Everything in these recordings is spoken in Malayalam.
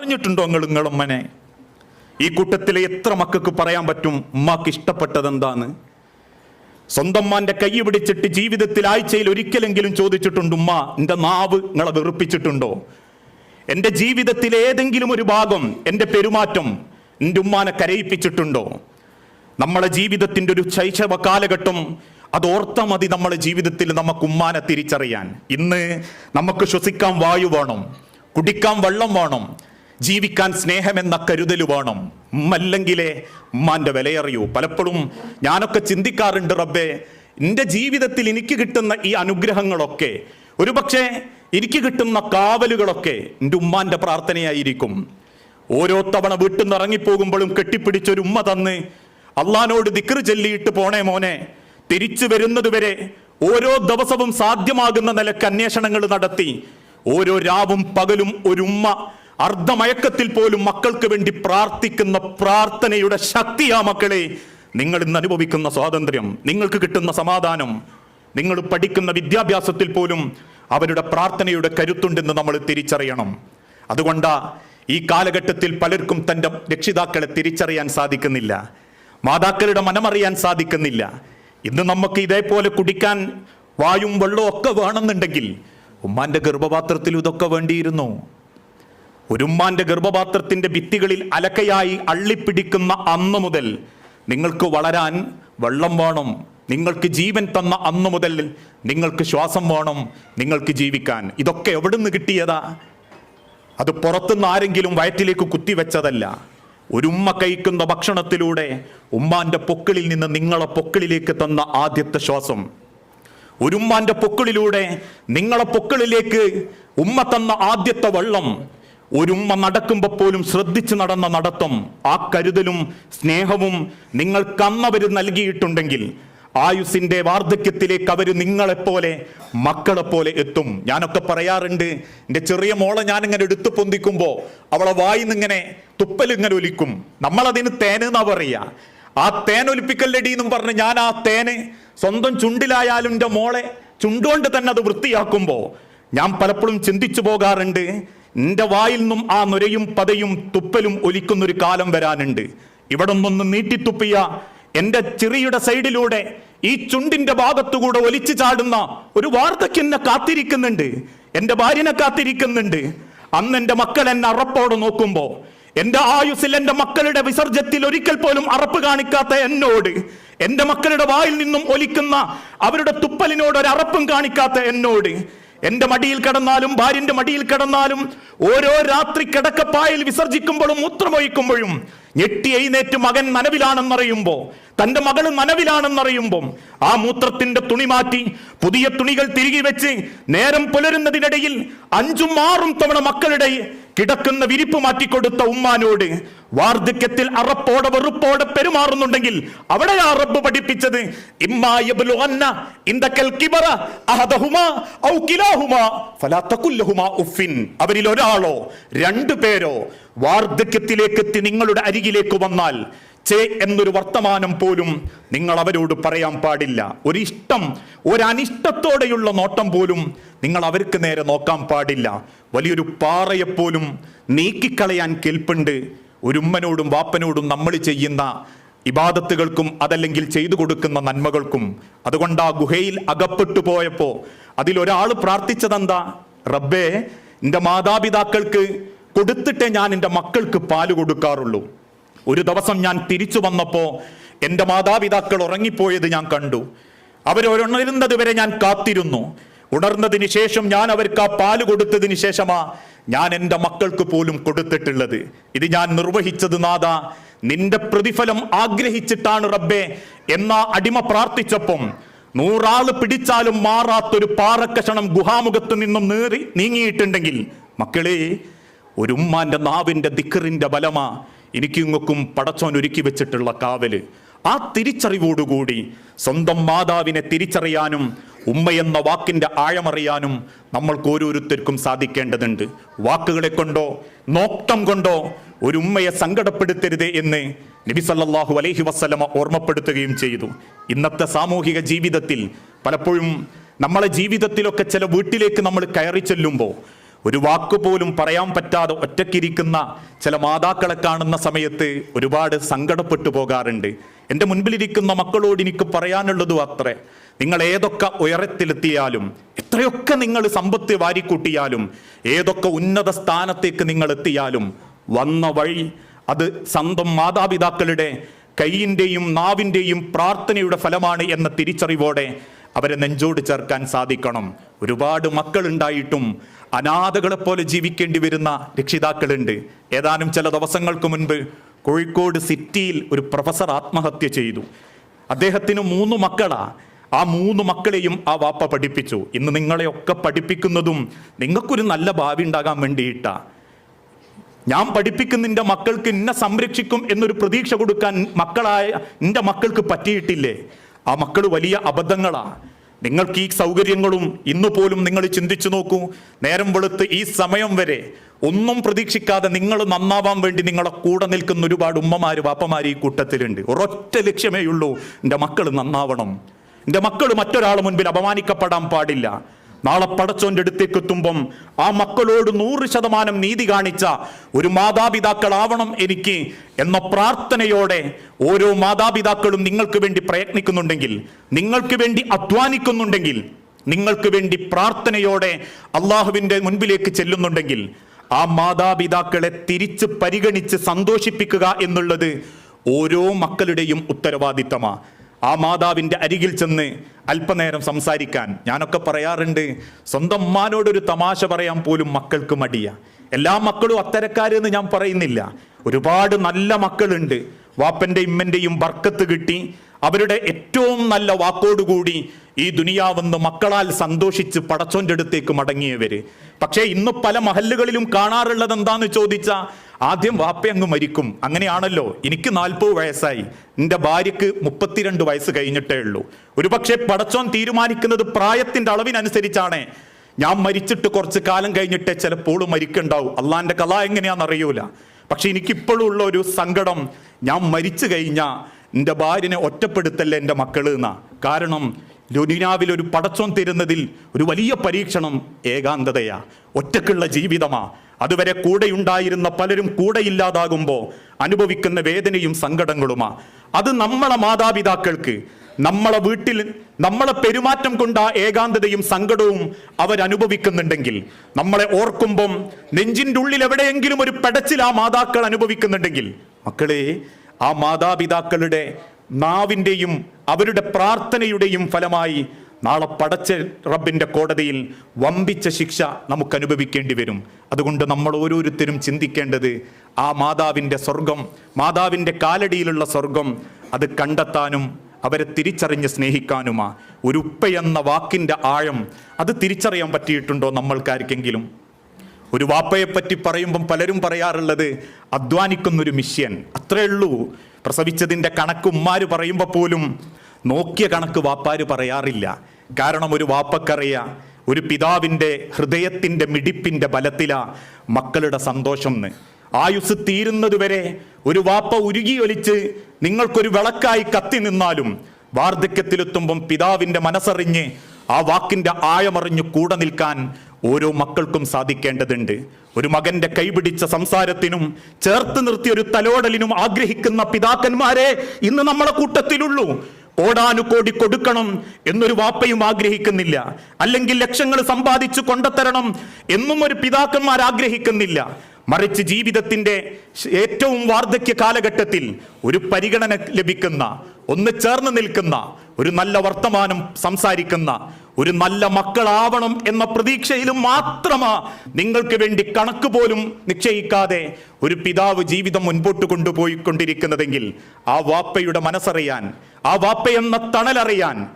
അറിഞ്ഞിട്ടുണ്ടോ നിങ്ങൾ നിങ്ങളുമ്മനെ ഈ കൂട്ടത്തിലെ എത്ര മക്കൾക്ക് പറയാൻ പറ്റും ഉമ്മാക്ക് ഇഷ്ടപ്പെട്ടത് എന്താന്ന് സ്വന്തം മാന്റെ കൈ പിടിച്ചിട്ട് ജീവിതത്തിൽ ആഴ്ചയിൽ ഒരിക്കലെങ്കിലും ചോദിച്ചിട്ടുണ്ട് ഉമ്മ എന്റെ നാവ് നിങ്ങളെ വെറുപ്പിച്ചിട്ടുണ്ടോ? എന്റെ ജീവിതത്തിലെ ഏതെങ്കിലും ഒരു ഭാഗം എന്റെ പെരുമാറ്റം എന്റെ ഉമ്മാനെ കരയിപ്പിച്ചിട്ടുണ്ടോ? നമ്മളെ ജീവിതത്തിന്റെ ഒരു ശൈശവ കാലഘട്ടം അത് ഓർത്താൽ മതി നമ്മളെ ജീവിതത്തിൽ നമുക്ക് ഉമ്മാനെ തിരിച്ചറിയാൻ. ഇന്ന് നമുക്ക് ശ്വസിക്കാൻ വായു വേണം കുടിക്കാൻ വെള്ളം വേണം ജീവിക്കാൻ സ്നേഹമെന്ന കരുതൽ വേണം. ഉമ്മല്ലെങ്കിലേ മാന്റെ വിലയറിയൂ. പലപ്പോഴും ഞാനൊക്കെ ചിന്തിക്കാറുണ്ട് റബ്ബേ എന്റെ ജീവിതത്തിൽ എനിക്ക് കിട്ടുന്ന ഈ അനുഗ്രഹങ്ങളൊക്കെ ഒരുപക്ഷെ എനിക്ക് കിട്ടുന്ന കാവലുകളൊക്കെ എന്റെ ഉമ്മാന്റെ പ്രാർത്ഥനയായിരിക്കും. ഓരോ തവണ വീട്ടിൽ നിന്ന് ഇറങ്ങിപ്പോകുമ്പോഴും കെട്ടിപ്പിടിച്ചൊരു ഉമ്മ തന്ന് അള്ളഹാനോട് ദിക്ർ ചൊല്ലിയിട്ട് പോണേ മോനെ തിരിച്ചു വരുന്നതുവരെ ഓരോ ദിവസവും സാധ്യമാകുന്ന നിലയ്ക്ക് അന്വേഷണങ്ങൾ നടത്തി ഓരോ രാവും പകലും ഒരു ഉമ്മ അർദ്ധമയക്കത്തിൽ പോലും മക്കൾക്ക് വേണ്ടി പ്രാർത്ഥിക്കുന്ന പ്രാർത്ഥനയുടെ ശക്തിയാ മക്കളെ നിങ്ങൾ ഇന്ന് അനുഭവിക്കുന്ന സ്വാതന്ത്ര്യം നിങ്ങൾക്ക് കിട്ടുന്ന സമാധാനം നിങ്ങൾ പഠിക്കുന്ന വിദ്യാഭ്യാസത്തിൽ പോലും അവരുടെ പ്രാർത്ഥനയുടെ കരുത്തുണ്ടെന്ന് നമ്മൾ തിരിച്ചറിയണം. അതുകൊണ്ടാ ഈ കാലഘട്ടത്തിൽ പലർക്കും തന്റെ രക്ഷിതാക്കളെ തിരിച്ചറിയാൻ സാധിക്കുന്നില്ല മാതാക്കളുടെ മനമറിയാൻ സാധിക്കുന്നില്ല. ഇന്ന് നമുക്ക് ഇതേപോലെ കുടിക്കാൻ വായും വെള്ളവും ഒക്കെ വേണമെന്നുണ്ടെങ്കിൽ ഉമ്മാന്റെ ഗർഭപാത്രത്തിൽ ഇതൊക്കെ വേണ്ടിയിരുന്നു. ഒരുമ്മാന്റെ ഗർഭപാത്രത്തിന്റെ ഭിത്തികളിൽ അലക്കയായി അള്ളിപ്പിടിക്കുന്ന അന്ന് മുതൽ നിങ്ങൾക്ക് വളരാൻ വെള്ളം വേണം. നിങ്ങൾക്ക് ജീവൻ തന്ന അന്ന് മുതൽ നിങ്ങൾക്ക് ശ്വാസം വേണം നിങ്ങൾക്ക് ജീവിക്കാൻ. ഇതൊക്കെ എവിടുന്ന് കിട്ടിയതാ? അത് പുറത്തുനിന്ന് ആരെങ്കിലും വയറ്റിലേക്ക് കുത്തിവെച്ചതല്ല ഒരുമ്മ കഴിക്കുന്ന ഭക്ഷണത്തിലൂടെ ഉമ്മാന്റെ പൊക്കിളിൽ നിന്ന് നിങ്ങളെ പൊക്കിളിലേക്ക് തന്ന ആദ്യത്തെ ശ്വാസം. ഒരുമ്മാന്റെ പൊക്കിളിലൂടെ നിങ്ങളെ പൊക്കിളിലേക്ക് ഉമ്മ തന്ന ആദ്യത്തെ വെള്ളം. ഒരു ഉമ്മ നടക്കുമ്പോൾ പോലും ശ്രദ്ധിച്ച് നടന്ന നടത്തം ആ കരുതലും സ്നേഹവും നിങ്ങൾക്ക് അന്നവർ നൽകിയിട്ടുണ്ടെങ്കിൽ ആയുസിന്റെ വാർദ്ധക്യത്തിലേക്ക് അവർ നിങ്ങളെപ്പോലെ മക്കളെപ്പോലെ എത്തും. ഞാനൊക്കെ പറയാറുണ്ട് എന്റെ ചെറിയ മോളെ ഞാനിങ്ങനെ എടുത്തു പൊന്തിക്കുമ്പോൾ അവളെ വായിന്നിങ്ങനെ തുപ്പലിങ്ങനെ ഒലിക്കും. നമ്മളതിന് തേനെന്നാ പറയുക ആ തേൻ ഒലിപ്പിക്കല്ലടി എന്നും പറഞ്ഞ് ഞാൻ ആ തേന് സ്വന്തം ചുണ്ടിലായാലും എന്റെ മോളെ ചുണ്ടുകൊണ്ട് തന്നെ അത് വൃത്തിയാക്കുമ്പോൾ ഞാൻ പലപ്പോഴും ചിന്തിച്ചു പോകാറുണ്ട് എന്റെ വായിൽ നിന്നും ആ നുരയും പതയും തുപ്പലും ഒലിക്കുന്നൊരു കാലം വരാനുണ്ട്. ഇവിടെ നിന്നൊന്ന് നീട്ടിത്തുപ്പിയ എന്റെ ചെറിയുടെ സൈഡിലൂടെ ഈ ചുണ്ടിന്റെ ഭാഗത്തുകൂടെ ഒലിച്ചു ചാടുന്ന ഒരു വാർദ്ധക്യനെ കാത്തിരിക്കുന്നുണ്ട്. എന്റെ ഭാര്യനെ കാത്തിരിക്കുന്നുണ്ട്. അന്ന് എന്റെ മക്കൾ എന്നെ അറപ്പോടെ നോക്കുമ്പോൾ എന്റെ ആയുസിൽ എന്റെ മക്കളുടെ വിസർജ്യത്തിൽ ഒരിക്കൽ പോലും അറപ്പ് കാണിക്കാത്ത എന്നോട് എന്റെ മക്കളുടെ വായിൽ നിന്നും ഒലിക്കുന്ന അവരുടെ തുപ്പലിനോട് ഒരു അറപ്പും കാണിക്കാത്ത എന്നോട് എന്റെ മടിയിൽ കിടന്നാലും ഭാര്യന്റെ മടിയിൽ കിടന്നാലും ഓരോ രാത്രി കിടക്കപ്പായിൽ വിസർജിക്കുമ്പോഴും മൂത്രമൊഴിക്കുമ്പോഴും ഞെട്ടി എഴുന്നേറ്റ് മകൻ നനവിലാണെന്നറിയുമ്പോൾ തന്റെ മകൾ നനവിലാണെന്നറിയുമ്പം ആ മൂത്രത്തിന്റെ തുണി മാറ്റി പുതിയ തുണികൾ തിരികെ വെച്ച് നേരം പുലരുന്നതിനിടയിൽ അഞ്ചും ആറും തവണ മക്കളുടെ കിടക്കുന്ന വിരിപ്പ് മാറ്റിക്കൊടുത്ത ഉമ്മാനോട് വാർദ്ധക്യത്തിൽ അറപ്പോടെ വെറുപ്പോടെ പെരുമാറുന്നുണ്ടെങ്കിൽ അവിടെ ആ റബ്ബ് പഠിപ്പിച്ചത്? അവരിൽ ഒരാളോ രണ്ടു പേരോ വാർദ്ധക്യത്തിലേക്ക് എത്തി നിങ്ങളുടെ അരികിലേക്ക് വന്നാൽ ചേ എന്നൊരു വർത്തമാനം പോലും നിങ്ങൾ അവരോട് പറയാൻ പാടില്ല. ഒരിഷ്ടം ഒരനിഷ്ടത്തോടെയുള്ള നോട്ടം പോലും നിങ്ങൾ അവർക്ക് നേരെ നോക്കാൻ പാടില്ല. വലിയൊരു പാറയെപ്പോലും നീക്കിക്കളയാൻ കേൾപ്പുണ്ട്. ഒരു ഉമ്മനോടും വാപ്പനോടും നമ്മൾ ചെയ്യുന്ന ഇബാദത്തുകൾക്കും അതല്ലെങ്കിൽ ചെയ്തു കൊടുക്കുന്ന നന്മകൾക്കും. അതുകൊണ്ട് ആ ഗുഹയിൽ അകപ്പെട്ടു പോയപ്പോൾ അതിലൊരാൾ പ്രാർത്ഥിച്ചതെന്താ? റബ്ബേ എന്റെ മാതാപിതാക്കൾക്ക് കൊടുത്തിട്ടേ ഞാൻ എന്റെ മക്കൾക്ക് പാൽ കൊടുക്കാറുള്ളൂ. ഒരു ദിവസം ഞാൻ തിരിച്ചു വന്നപ്പോൾ എന്റെ മാതാപിതാക്കൾ ഉറങ്ങിപ്പോയത് ഞാൻ കണ്ടു. അവരുണരുന്നത് വരെ ഞാൻ കാത്തിരുന്നു. ഉണർന്നതിന് ശേഷം ഞാൻ അവർക്ക് ആ പാൽ കൊടുത്തതിന് ശേഷമാ ഞാൻ എന്റെ മക്കൾക്ക് പോലും കൊടുത്തിട്ടുള്ളത്. ഇത് ഞാൻ നിർവഹിച്ചത് നാഥ നിന്റെ പ്രതിഫലം ആഗ്രഹിച്ചിട്ടാണ് റബ്ബെ എന്ന അടിമ പ്രാർത്ഥിച്ചപ്പം നൂറാൾ പിടിച്ചാലും മാറാത്തൊരു പാറക്കഷണം ഗുഹാമുഖത്ത് നിന്നും നേറി നീങ്ങിയിട്ടുണ്ടെങ്കിൽ മക്കളെ ഒരു ഉമ്മാന്റെ നാവിന്റെ ദിക്കറിന്റെ ബലമാ എനിക്കിങ്ങൊക്കും പടച്ചോൻ ഒരുക്കി വെച്ചിട്ടുള്ള കാവൽ. ആ തിരിച്ചറിവോടുകൂടി സ്വന്തം മാതാവിനെ തിരിച്ചറിയാനും ഉമ്മയെന്ന വാക്കിന്റെ ആഴമറിയാനും നമ്മൾക്ക് ഓരോരുത്തർക്കും സാധിക്കേണ്ടതുണ്ട്. വാക്കുകളെ കൊണ്ടോ നോക്തം കൊണ്ടോ ഒരു ഉമ്മയെ സങ്കടപ്പെടുത്തരുത് എന്ന് നബി സല്ലല്ലാഹു അലൈഹി വസ്ലമ ഓർമ്മപ്പെടുത്തുകയും ചെയ്തു. ഇന്നത്തെ സാമൂഹിക ജീവിതത്തിൽ പലപ്പോഴും നമ്മളെ ജീവിതത്തിലൊക്കെ ചില വീട്ടിലേക്ക് നമ്മൾ കയറി ചെല്ലുമ്പോൾ ഒരു വാക്ക് പോലും പറയാൻ പറ്റാതെ ഒറ്റക്കിരിക്കുന്ന ചില മാതാക്കളെ കാണുന്ന സമയത്ത് ഒരുപാട് സങ്കടപ്പെട്ടു പോകാറുണ്ട്. എന്റെ മുൻപിലിരിക്കുന്ന മക്കളോട് എനിക്ക് പറയാനുള്ളതും അത്രേ. നിങ്ങൾ ഏതൊക്കെ ഉയരത്തിലെത്തിയാലും എത്രയൊക്കെ നിങ്ങൾ സമ്പത്ത് വാരിക്കൂട്ടിയാലും ഏതൊക്കെ ഉന്നത സ്ഥാനത്തേക്ക് നിങ്ങൾ എത്തിയാലും വന്ന വഴി അത് സ്വന്തം മാതാപിതാക്കളുടെ കൈയിന്റെയും നാവിന്റെയും പ്രാർത്ഥനയുടെ ഫലമാണ് എന്ന തിരിച്ചറിവോടെ അവരെ നെഞ്ചോട് ചേർക്കാൻ സാധിക്കണം. ഒരുപാട് മക്കളുണ്ടായിട്ടും അനാഥകളെ പോലെ ജീവിക്കേണ്ടി വരുന്ന രക്ഷിതാക്കളുണ്ട്. ഏതാനും ചില ദിവസങ്ങൾക്ക് മുൻപ് കോഴിക്കോട് സിറ്റിയിൽ ഒരു പ്രൊഫസർ ആത്മഹത്യ ചെയ്തു. അദ്ദേഹത്തിന് മൂന്ന് മക്കളാ. ആ മൂന്ന് മക്കളെയും ആ വാപ്പ പഠിപ്പിച്ചു. ഇന്ന് നിങ്ങളെയൊക്കെ പഠിപ്പിക്കുന്നതും നിങ്ങൾക്കൊരു നല്ല ഭാവി ഉണ്ടാകാൻ വേണ്ടിയിട്ടാ. ഞാൻ പഠിപ്പിക്കുന്ന നിന്റെ മക്കൾക്ക് എന്നെ സംരക്ഷിക്കും എന്നൊരു പ്രതീക്ഷ കൊടുക്കാൻ മക്കളായ എന്റെ മക്കൾക്ക് പറ്റിയിട്ടില്ലേ? ആ മക്കൾ വലിയ അബദ്ധങ്ങളാണ് നിങ്ങൾക്ക് ഈ സൗകര്യങ്ങളും ഇന്നു പോലും നിങ്ങൾ ചിന്തിച്ചു നോക്കൂ. നേരം വെളുത്ത് ഈ സമയം വരെ ഒന്നും പ്രതീക്ഷിക്കാതെ നിങ്ങൾ നന്നാവാൻ വേണ്ടി നിങ്ങളെ കൂടെ നിൽക്കുന്ന ഒരുപാട് ഉമ്മമാര് വാപ്പമാര് ഈ കൂട്ടത്തിലുണ്ട്. ഒരൊറ്റ ലക്ഷ്യമേ ഉള്ളൂ എന്റെ മക്കൾ നന്നാവണം. എന്റെ മക്കൾ മറ്റൊരാൾ മുൻപിൽ അപമാനിക്കപ്പെടാൻ പാടില്ല. നാളെ പടച്ചോന്റെ അടുത്തേക്ക് എത്തുമ്പം ആ മക്കളോട് നൂറ് ശതമാനം നീതി കാണിച്ച ഒരു മാതാപിതാക്കളാവണം എനിക്ക് എന്ന പ്രാർത്ഥനയോടെ ഓരോ മാതാപിതാക്കളും നിങ്ങൾക്ക് വേണ്ടി പ്രയത്നിക്കുന്നുണ്ടെങ്കിൽ നിങ്ങൾക്ക് വേണ്ടി അധ്വാനിക്കുന്നുണ്ടെങ്കിൽ നിങ്ങൾക്ക് വേണ്ടി പ്രാർത്ഥനയോടെ അള്ളാഹുവിന്റെ മുൻപിലേക്ക് ചെല്ലുന്നുണ്ടെങ്കിൽ ആ മാതാപിതാക്കളെ തിരിച്ച് പരിഗണിച്ച് സന്തോഷിപ്പിക്കുക എന്നുള്ളത് ഓരോ മക്കളുടെയും ഉത്തരവാദിത്തമാ. ആ മാതാവിന്റെ അരികിൽ ചെന്ന് അല്പനേരം സംസാരിക്കാൻ. ഞാനൊക്കെ പറയാറുണ്ട് സ്വന്തം ഉമ്മാനോടൊരു തമാശ പറയാൻ പോലും മക്കൾക്ക് മടിയ. എല്ലാ മക്കളും അത്തരക്കാരെന്ന് ഞാൻ പറയുന്നില്ല. ഒരുപാട് നല്ല മക്കളുണ്ട്. വാപ്പന്റെ ഇമ്മന്റെയും ബർക്കത്ത് കിട്ടി. അവരുടെ ഏറ്റവും നല്ല വാക്കോടുകൂടി ഈ ദുനിയാവെന്ന് മക്കളാൽ സന്തോഷിച്ച് പടച്ചോന്റെ അടുത്തേക്ക് മടങ്ങിയവര്. പക്ഷേ ഇന്ന് പല മഹല്ലുകളിലും കാണാറുള്ളത് എന്താന്ന് ചോദിച്ചാ ആദ്യം വാപ്പ അങ്ങ് മരിക്കും. അങ്ങനെയാണല്ലോ. എനിക്ക് നാൽപ്പത് വയസ്സായി. എന്റെ ഭാര്യക്ക് മുപ്പത്തിരണ്ട് വയസ്സ് കഴിഞ്ഞിട്ടേ ഉള്ളൂ. ഒരുപക്ഷെ പടച്ചോൻ തീരുമാനിക്കുന്നത് പ്രായത്തിന്റെ അളവിനനുസരിച്ചാണ്. ഞാൻ മരിച്ചിട്ട് കുറച്ച് കാലം കഴിഞ്ഞിട്ടേ ചിലപ്പോൾ മരിക്കുണ്ടാവും. അള്ളാന്റെ കഥ എങ്ങനെയാണെന്ന് അറിയൂല. പക്ഷെ എനിക്കിപ്പോഴും ഉള്ള ഒരു സങ്കടം ഞാൻ മരിച്ചു കഴിഞ്ഞാൽ എന്റെ ഭാര്യനെ ഒറ്റപ്പെടുത്തല്ലേ എന്റെ മക്കൾ എന്നാ. കാരണം ലുനിനാവിൽ ഒരു പടച്ചോൻ തരുന്നതിൽ ഒരു വലിയ പരീക്ഷണം ഏകാന്തതയാ. ഒറ്റക്കുള്ള ജീവിതമാ. അതുവരെ കൂടെയുണ്ടായിരുന്ന പലരും കൂടെയില്ലാതാകുമ്പോൾ അനുഭവിക്കുന്ന വേദനയും സങ്കടങ്ങളുമാ. അത് നമ്മളെ മാതാപിതാക്കൾക്ക് നമ്മളെ വീട്ടിൽ നമ്മളെ പെരുമാറ്റം കൊണ്ട് ഏകാന്തതയും സങ്കടവും അവരനുഭവിക്കുന്നുണ്ടെങ്കിൽ നമ്മളെ ഓർക്കുമ്പം നെഞ്ചിന്റെ ഉള്ളിൽ എവിടെയെങ്കിലും ഒരു പെടച്ചിൽ ആ മാതാക്കൾ അനുഭവിക്കുന്നുണ്ടെങ്കിൽ മക്കളെ ആ മാതാപിതാക്കളുടെ നാവിന്റെയും അവരുടെ പ്രാർത്ഥനയുടെയും ഫലമായി നാളെ പടച്ച റബ്ബിന്റെ കോടതിയിൽ വമ്പിച്ച ശിക്ഷ നമുക്ക് അനുഭവിക്കേണ്ടി വരും. അതുകൊണ്ട് നമ്മൾ ഓരോരുത്തരും ചിന്തിക്കേണ്ടത് ആ മാതാവിന്റെ സ്വർഗം മാതാവിന്റെ കാലടിയിലുള്ള സ്വർഗം അത് കണ്ടെത്താനും അവരെ തിരിച്ചറിഞ്ഞ് സ്നേഹിക്കാനുമാ. ഒരു ഉപ്പ എന്ന വാക്കിന്റെ ആഴം അത് തിരിച്ചറിയാൻ പറ്റിയിട്ടുണ്ടോ നമ്മൾക്കാർക്കെങ്കിലും? ഒരു വാപ്പയെപ്പറ്റി പറയുമ്പം പലരും പറയാറുള്ളത് അധ്വാനിക്കുന്നൊരു മിഷ്യൻ. അത്രേ ഉള്ളൂ. പ്രസവിച്ചതിന്റെ കണക്ക് ഉമ്മാര് പറയുമ്പോൾ പോലും നോക്കിയ കണക്ക് വാപ്പാര് പറയാറില്ല. കാരണം ഒരു വാപ്പക്കറിയ ഒരു പിതാവിന്റെ ഹൃദയത്തിന്റെ മിടിപ്പിന്റെ ബലത്തിലാ മക്കളുടെ സന്തോഷം ആയുസ് തീരുന്നതുവരെ ഒരു വാപ്പ ഉരുകിയൊലിച്ച് നിങ്ങൾക്കൊരു വിളക്കായി കത്തി നിന്നാലും വാർദ്ധക്യത്തിലെത്തുമ്പം പിതാവിന്റെ മനസ്സറിഞ്ഞ് ആ വാക്കിന്റെ ആഴമറിഞ്ഞു കൂടെ നിൽക്കാൻ ഓരോ മക്കൾക്കും സാധിക്കേണ്ടതുണ്ട്. ഒരു മകന്റെ കൈപിടിച്ച സംസാരത്തിനും ചേർത്ത് നിർത്തിയ ഒരു തലോടലിനും ആഗ്രഹിക്കുന്ന പിതാക്കന്മാരെ ഇന്ന് നമ്മളെ കൂട്ടത്തിലുള്ളൂ. കോടാനുകോടി കൊടുക്കണം എന്നൊരു വാപ്പയും ആഗ്രഹിക്കുന്നില്ല. അല്ലെങ്കിൽ ലക്ഷങ്ങൾ സമ്പാദിച്ചു കൊണ്ടുത്തരണം എന്നും ഒരു പിതാക്കന്മാർ ആഗ്രഹിക്കുന്നില്ല. മറിച്ച് ജീവിതത്തിന്റെ ഏറ്റവും വാർദ്ധക്യ കാലഘട്ടത്തിൽ ഒരു പരിഗണന ലഭിക്കുന്ന ഒന്ന് ചേർന്ന് നിൽക്കുന്ന ഒരു നല്ല വർത്തമാനം സംസാരിക്കുന്ന ഒരു നല്ല മക്കളാവണം എന്ന പ്രതീക്ഷയിലും മാത്രമാ നിങ്ങൾക്ക് വേണ്ടി കണക്ക് പോലും നിശ്ചയിക്കാതെ ഒരു പിതാവ് ജീവിതം മുൻപോട്ട് കൊണ്ടുപോയി കൊണ്ടിരിക്കുന്നതെങ്കിൽ ആ വാപ്പയുടെ മനസ്സറിയാൻ ആ വാപ്പ എന്ന തണലറിയാൻ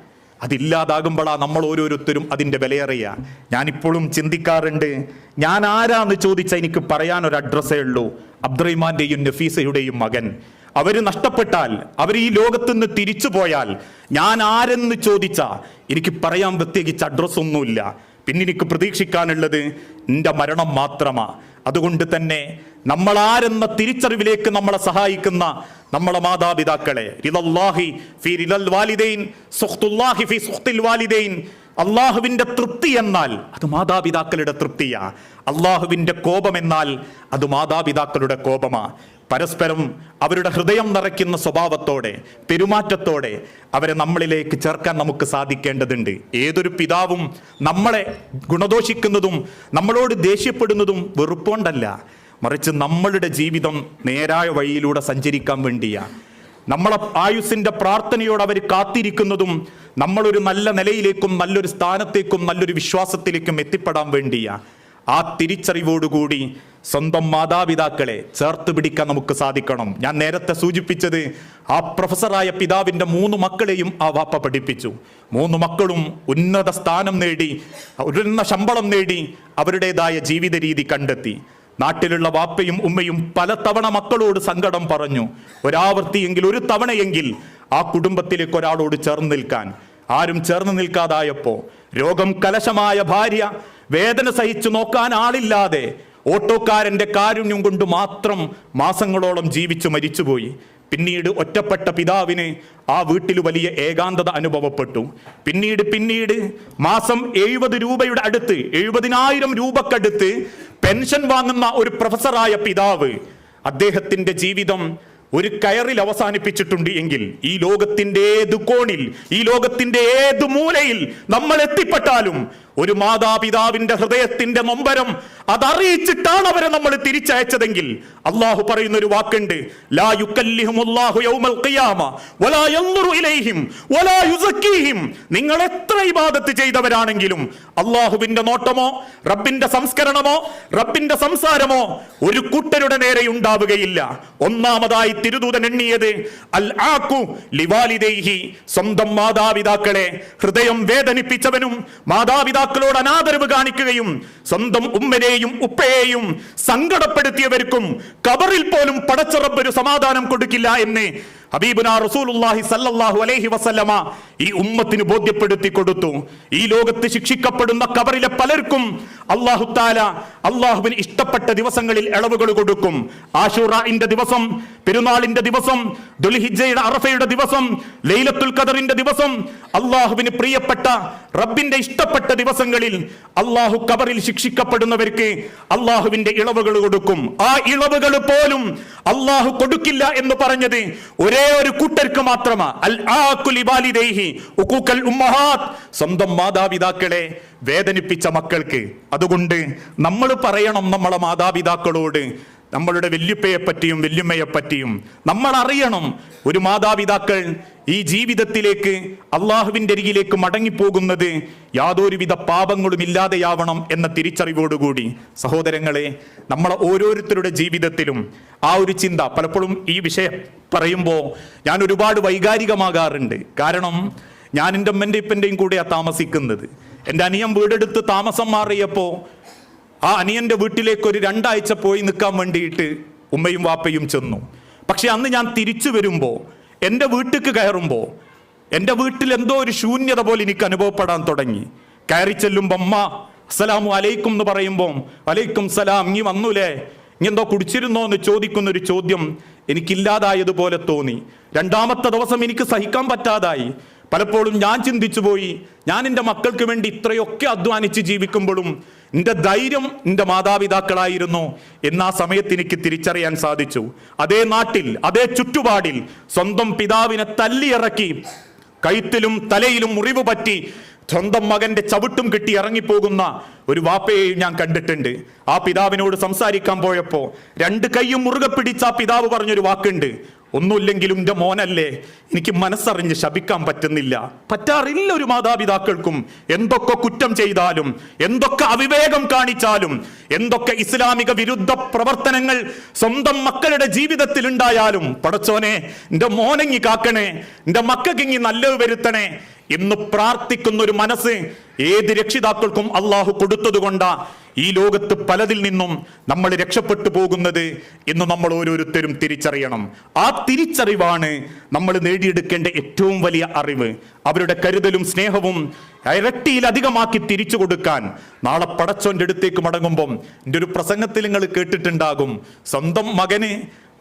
അതില്ലാതാകുമ്പോഴാ നമ്മൾ ഓരോരുത്തരും അതിന്റെ വിലയറിയുക. ഞാനിപ്പോഴും ചിന്തിക്കാറുണ്ട് ഞാൻ ആരാന്ന് ചോദിച്ചാൽ എനിക്ക് പറയാൻ ഒരു അഡ്രസ്സേ ഉള്ളൂ. അബ്ദുറഹിമാന്റെയും നഫീസയുടെയും മകൻ. അവർ നഷ്ടപ്പെട്ടാൽ അവർ ഈ ലോകത്ത് നിന്ന് തിരിച്ചു പോയാൽ ഞാൻ ആരെന്ന് ചോദിച്ചാ എനിക്ക് പറയാൻ പ്രത്യേകിച്ച് അഡ്രസ് ഒന്നുമില്ല. പിന്നെ എനിക്ക് പ്രതീക്ഷിക്കാനുള്ളത് എന്റെ മരണം മാത്രമാ. അതുകൊണ്ട് തന്നെ നമ്മളാരെന്ന തിരിച്ചറിവിലേക്ക് നമ്മളെ സഹായിക്കുന്ന നമ്മളെ മാതാപിതാക്കളെ റിദൽ വാലിദൈൻ ഫി വാലിദൈൻ അള്ളാഹുവിന്റെ തൃപ്തി എന്നാൽ അത് മാതാപിതാക്കളുടെ തൃപ്തിയാ. അള്ളാഹുവിന്റെ കോപം എന്നാൽ അത് മാതാപിതാക്കളുടെ കോപമാ. പരസ്പരം അവരുടെ ഹൃദയം നിറയ്ക്കുന്ന സ്വഭാവത്തോടെ പെരുമാറ്റത്തോടെ അവരെ നമ്മളിലേക്ക് ചേർക്കാൻ നമുക്ക് സാധിക്കേണ്ടതുണ്ട്. ഏതൊരു പിതാവും നമ്മളെ ഗുണദോഷിക്കുന്നതും നമ്മളോട് ദേഷ്യപ്പെടുന്നതും വെറുപ്പോണ്ടല്ല മറിച്ച് നമ്മളുടെ ജീവിതം നേരായ വഴിയിലൂടെ സഞ്ചരിക്കാൻ വേണ്ടിയാണ് നമ്മളെ ആയുസിന്റെ പ്രാർത്ഥനയോട് അവർ കാത്തിരിക്കുന്നതും നമ്മളൊരു നല്ല നിലയിലേക്കും നല്ലൊരു സ്ഥാനത്തേക്കും നല്ലൊരു വിശ്വാസത്തിലേക്കും എത്തിപ്പെടാൻ വേണ്ടിയാ. ആ തിരിച്ചറിവോടുകൂടി സ്വന്തം മാതാപിതാക്കളെ ചേർത്ത് പിടിക്കാൻ നമുക്ക് സാധിക്കണം. ഞാൻ നേരത്തെ സൂചിപ്പിച്ചത് ആ പ്രൊഫസറായ പിതാവിന്റെ മൂന്ന് മക്കളെയും ആ വാപ്പ പഠിപ്പിച്ചു. മൂന്ന് മക്കളും ഉന്നത സ്ഥാനം നേടി ഉയർന്ന ശമ്പളം നേടി അവരുടേതായ ജീവിത രീതി കണ്ടെത്തി. നാട്ടിലുള്ള വാപ്പയും ഉമ്മയും പലതവണ മക്കളോട് സങ്കടം പറഞ്ഞു. ഒരാവർത്തിയെങ്കിൽ ഒരു തവണയെങ്കിൽ ആ കുടുംബത്തിലേക്ക് ഒരാളോട് ചേർന്ന് നിൽക്കാൻ. ആരും ചേർന്ന് നിൽക്കാതായപ്പോൾ രോഗം കലശമായ ഭാര്യ വേദന സഹിച്ചു നോക്കാൻ ആളില്ലാതെ ഓട്ടോക്കാരന്റെ കാരുണ്യം കൊണ്ട് മാത്രം മാസങ്ങളോളം ജീവിച്ചു മരിച്ചുപോയി. പിന്നീട് ഒറ്റപ്പെട്ട പിതാവിന് ആ വീട്ടിൽ വലിയ ഏകാന്തത അനുഭവപ്പെട്ടു. പിന്നീട് പിന്നീട് മാസം എഴുപത് രൂപയുടെ അടുത്ത് എഴുപതിനായിരം രൂപക്കടുത്ത് പെൻഷൻ വാങ്ങുന്ന ഒരു പ്രൊഫസറായ പിതാവ് അദ്ദേഹത്തിന്റെ ജീവിതം ഒരു കയറിൽ അവസാനിപ്പിച്ചിട്ടുണ്ട് എങ്കിൽ ഈ ലോകത്തിന്റെ ഏത് കോണിൽ ഈ ലോകത്തിന്റെ ഏത് മൂലയിൽ നമ്മൾ എത്തിപ്പെട്ടാലും ഒരു മാതാപിതാവിന്റെ ഹൃദയത്തിന്റെ നൊമ്പരം അതറിയിച്ചിട്ടാണ് അവരെ നമ്മൾ തിരിച്ചയച്ചതെങ്കിൽ അള്ളാഹു പറയുന്ന ഒരു വാക്കുണ്ട് ലാ യൗമൽ ഖിയാമ വലാ ഇലൈഹിം വലാ നിങ്ങൾ എത്ര ഇബാദത്ത് ചെയ്തവരാണെങ്കിലും അള്ളാഹുവിന്റെ നോട്ടമോ റബ്ബിന്റെ സംസ്കരണമോ റബ്ബിന്റെ സംസാരമോ ഒരു കൂട്ടരുടെ നേരെ ഉണ്ടാവുകയില്ല. ഒന്നാമതായി തിരുദൂതൻ എണ്ണിയത് അൽ ആക്കു ലിവാലിദൈഹി സ്വന്തം മാതാപിതാക്കളെ ഹൃദയം വേദനിപ്പിച്ചവനും മാതാപിതാക്കളോട് അനാദരവ് കാണിക്കുകയും സ്വന്തം ഉമ്മനെയും ഉപ്പയെയും സങ്കടപ്പെടുത്തിയവർക്കും കബറിൽ പോലും പടച്ചറബ് ഒരു സമാധാനം കൊടുക്കില്ല എന്ന് ഹബീബുന റസൂലുള്ളാഹി സല്ലല്ലാഹു അലൈഹി വസല്ലമ ഈ ഉമ്മത്തിന് ബോധ്യപ്പെടുത്തി കൊടുത്തു. ഈ ലോകത്ത് ശിക്ഷിക്കപ്പെടുന്ന കബറിലെ പലർക്കും അള്ളാഹു താല അള്ളാഹുവിന് ഇഷ്ടപ്പെട്ട ദിവസങ്ങളിൽ ഇളവുകൾ കൊടുക്കും. ആഷുറന്റെ ദിവസം പെരുന്നാളിന്റെ ദിവസം ദുൽഹിജയുടെ അറഫയുടെ ദിവസം ലൈലത്തുൽ ഖദറിന്റെ ദിവസം അള്ളാഹുവിന് പ്രിയപ്പെട്ട റബ്ബിന്റെ ഇഷ്ടപ്പെട്ട ദിവസങ്ങളിൽ അള്ളാഹു കബറിൽ ശിക്ഷിക്കപ്പെടുന്നവർക്ക് അള്ളാഹുവിന്റെ ഇളവുകൾ കൊടുക്കും. ആ ഇളവുകൾ പോലും അള്ളാഹു കൊടുക്കില്ല എന്ന് പറഞ്ഞത് ഒരേ ഒരു കൂട്ടർക്ക് മാത്രമാ. സ്വന്തം മാതാപിതാക്കളെ വേദനിപ്പിച്ച മക്കൾക്ക്. അതുകൊണ്ട് നമ്മൾ പറയണം നമ്മളെ മാതാപിതാക്കളോട് നമ്മളുടെ വല്യുപ്പയെ പറ്റിയും വല്യുമ്മയെ പറ്റിയും നമ്മൾ അറിയണം. ഒരു മാതാപിതാക്കൾ ഈ ജീവിതത്തിലേക്ക് അള്ളാഹുവിന്റെ അരികിലേക്ക് മടങ്ങിപ്പോകുന്നത് യാതൊരുവിധ പാപങ്ങളും ഇല്ലാതെയാവണം എന്ന തിരിച്ചറിവോടുകൂടി. സഹോദരങ്ങളെ നമ്മളെ ഓരോരുത്തരുടെ ജീവിതത്തിലും ആ ഒരു ചിന്ത പലപ്പോഴും ഈ വിഷയം പറയുമ്പോൾ ഞാൻ ഒരുപാട് വൈകാരികമാകാറുണ്ട്. കാരണം ഞാൻ എന്റെ അമ്മന്റെ ഇപ്പന്റെയും കൂടെയാണ് താമസിക്കുന്നത്. എന്റെ അനിയം വീടെടുത്ത് താമസം മാറിയപ്പോൾ ആ അനിയന്റെ വീട്ടിലേക്ക് ഒരു രണ്ടാഴ്ച പോയി നിൽക്കാൻ വേണ്ടിയിട്ട് ഉമ്മയും വാപ്പയും ചെന്നു. പക്ഷെ അന്ന് ഞാൻ തിരിച്ചു വരുമ്പോൾ എന്റെ വീട്ടിലേക്ക് കയറുമ്പോൾ എന്റെ വീട്ടിൽ എന്തോ ഒരു ശൂന്യത പോലെ എനിക്ക് അനുഭവപ്പെടാൻ തുടങ്ങി. കയറി ചെല്ലുമ്പോൾ അമ്മ അസ്സലാമു അലൈക്കും എന്ന് പറയുമ്പോൾ അലൈക്കും സലാം നീ വന്നൂലേ? ഇനി എന്തോ കുടിച്ചിരുന്നോ? എന്ന് ചോദിക്കുന്ന ഒരു ചോദ്യം എനിക്കില്ലാതായതുപോലെ തോന്നി. രണ്ടാമത്തെ ദിവസം എനിക്ക് സഹിക്കാൻ പറ്റാതായി. പലപ്പോഴും ഞാൻ ചിന്തിച്ചു പോയി ഞാൻ എന്റെ മക്കൾക്ക് വേണ്ടി ഇത്രയൊക്കെ അധ്വാനിച്ച് ജീവിക്കുമ്പോഴും എന്റെ ധൈര്യം നിന്റെ മാതാപിതാക്കളായിരുന്നു എന്നാ സമയത്ത് എനിക്ക് തിരിച്ചറിയാൻ സാധിച്ചു. അതേ നാട്ടിൽ അതേ ചുറ്റുപാടിൽ സ്വന്തം പിതാവിനെ തല്ലിയിറക്കി കഴുത്തിലും തലയിലും മുറിവ് പറ്റി സ്വന്തം മകന്റെ ചവിട്ടും കിട്ടി ഇറങ്ങിപ്പോകുന്ന ഒരു വാപ്പയെയും ഞാൻ കണ്ടിട്ടുണ്ട്. ആ പിതാവിനോട് സംസാരിക്കാൻ പോയപ്പോ രണ്ട് കൈയും മുറുകെ പിടിച്ച ആ പിതാവ് പറഞ്ഞൊരു വാക്കുണ്ട്. ഒന്നുമില്ലെങ്കിലും എന്റെ മോനല്ലേ എനിക്ക് മനസ്സറിഞ്ഞ് ശപിക്കാൻ പറ്റുന്നില്ല. പറ്റാറില്ല ഒരു മാതാപിതാക്കൾക്കും എന്തൊക്കെ കുറ്റം ചെയ്താലും എന്തൊക്കെ അവിവേകം കാണിച്ചാലും എന്തൊക്കെ ഇസ്ലാമിക വിരുദ്ധ പ്രവർത്തനങ്ങൾ സ്വന്തം മക്കളുടെ ജീവിതത്തിൽ ഉണ്ടായാലും പടച്ചോനെ എന്റെ മോനെങ്ങി കാക്കണേ എന്റെ മക്കൾക്കിങ്ങി നല്ലത് വരുത്തണേ എന്ന് പ്രാർത്ഥിക്കുന്ന ഒരു മനസ്സ് ഏത് രക്ഷിതാക്കൾക്കും അള്ളാഹു കൊടുത്തതുകൊണ്ടാ ഈ ലോകത്ത് പലതിൽ നിന്നും നമ്മൾ രക്ഷപ്പെട്ടു പോകുന്നത് എന്ന് നമ്മൾ ഓരോരുത്തരും തിരിച്ചറിയണം. ആ തിരിച്ചറിവാണ് നമ്മൾ നേടിയെടുക്കേണ്ട ഏറ്റവും വലിയ അറിവ്. അവരുടെ കരുതലും സ്നേഹവും ഇരട്ടിയിലധികമാക്കി തിരിച്ചു കൊടുക്കാൻ നാളെ പടച്ചോന്റെ അടുത്തേക്ക് മടങ്ങുമ്പം എന്റെ ഒരു പ്രസംഗത്തിൽ നിങ്ങൾ കേട്ടിട്ടുണ്ടാകും. സ്വന്തം മകന്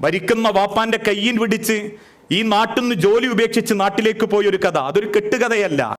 ഭരിക്കുന്ന വാപ്പാന്റെ കയ്യിൽ പിടിച്ച് ഈ നാട്ടിൽ നിന്ന് ജോലി ഉപേക്ഷിച്ച് നാട്ടിലേക്ക് പോയൊരു കഥ. അതൊരു കെട്ടുകഥയല്ല.